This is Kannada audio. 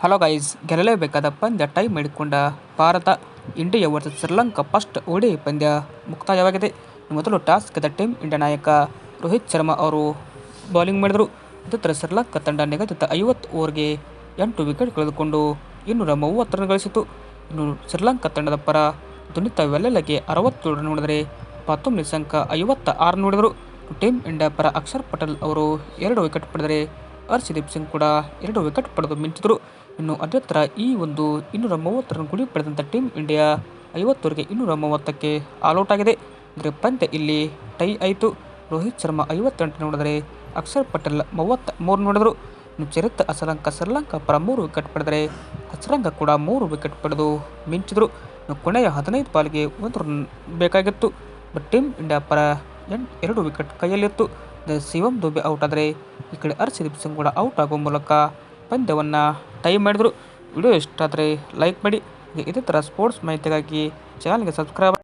ಹಲೋ ಗೈಸ್ ಗೆಲ್ಲಲೇಬೇಕಾದ ಪಂದ್ಯ ಟೈಮ್ ಮಾಡಿಕೊಂಡ Bharat India versus Sri Lanka first ODI ಪಂದ್ಯ ಮುಕ್ತಾಯವಾಗಿದೆ. ಮೊದಲು ಟಾಸ್ ಗೆದ್ದ ಟೀಮ್ ಇಂಡಿಯಾ ನಾಯಕ ರೋಹಿತ್ ಶರ್ಮಾ ಅವರು ಬೌಲಿಂಗ್ ಮಾಡಿದರು. ನಂತರ ಶ್ರೀಲಂಕಾ ತಂಡ ನಿಗದಿತ ಐವತ್ತು ಓವರ್ಗೆ ಎಂಟು ವಿಕೆಟ್ ಕಳೆದುಕೊಂಡು ಇನ್ನೂರ ಮೂವತ್ತು ರನ್ ಗಳಿಸಿತು ಇನ್ನು ಶ್ರೀಲಂಕಾ ತಂಡದ ಪರ ದುನಿತ ವೆಲ್ಲೆಲಗೆ ಅರವತ್ತೇಳು ರನ್ ಹೊಡೆದರೆ ಪಾತುಮ್ ನಿಶಂಕ ಐವತ್ತ ಆರು ನೋಡಿದರು ಟೀಮ್ ಇಂಡಿಯಾ ಪರ ಅಕ್ಷರ್ ಪಟೇಲ್ ಅವರು ಎರಡು ವಿಕೆಟ್ ಪಡೆದರೆ ಹರ್ಷದೀಪ್ ಸಿಂಗ್ ಕೂಡ ಎರಡು ವಿಕೆಟ್ ಪಡೆದು ಮಿಂಚಿದರು. ಇನ್ನು ಅದೇ ಥರ ಈ ಒಂದು ಇನ್ನೂರ ಮೂವತ್ತು ರನ್ ಗುರಿ ಪಡೆದಂಥ ಟೀಮ್ ಇಂಡಿಯಾ ಐವತ್ತವರೆಗೆ ಇನ್ನೂರ ಮೂವತ್ತಕ್ಕೆ ಆಲ್ಔಟ್ ಆಗಿದೆ ಅಂದರೆ ಪಂದ್ಯ ಇಲ್ಲಿ ಟೈ ಆಯಿತು. ರೋಹಿತ್ ಶರ್ಮಾ ಐವತ್ತೆಂಟು ನೋಡಿದರೆ ಅಕ್ಷರ್ ಪಟೇಲ್ ಮೂವತ್ತ ಮೂರು ನೋಡಿದರು. ಇನ್ನು ಚರಿತ್ ಅಸಲಂಕ ಶ್ರೀಲಂಕಾ ಪರ ಮೂರು ವಿಕೆಟ್ ಪಡೆದರೆ ಹಸರಂಗ ಕೂಡ ಮೂರು ವಿಕೆಟ್ ಪಡೆದು ಮಿಂಚಿದರು. ಇನ್ನು ಕೊನೆಯ ಹದಿನೈದು ಪಾಲಿಗೆ ಒಂದು ರನ್ ಬೇಕಾಗಿತ್ತು. ಬಟ್ ಟೀಮ್ ಇಂಡಿಯಾ ಪರ ಎಂಟು ಎರಡು ವಿಕೆಟ್ ಕೈಯಲ್ಲಿತ್ತು. ಶಿವಂ ದುಬೆ ಔಟ್ ಆದರೆ ಈ ಕಡೆ ಹರ್ಷದೀಪ್ ಸಿಂಗ್ ಕೂಡ ಔಟ್ ಆಗುವ ಮೂಲಕ ಪಂದ್ಯವನ್ನು ಟೈ ಮಾಡಿದ್ರು. ವಿಡಿಯೋ ಇಷ್ಟ ಆದರೆ ಲೈಕ್ ಮಾಡಿ. ಇದೇ ಥರ ಸ್ಪೋರ್ಟ್ಸ್ ಮಾಹಿತಿಗಾಗಿ ಚಾನಲ್ಗೆ ಸಬ್ಸ್ಕ್ರೈಬ್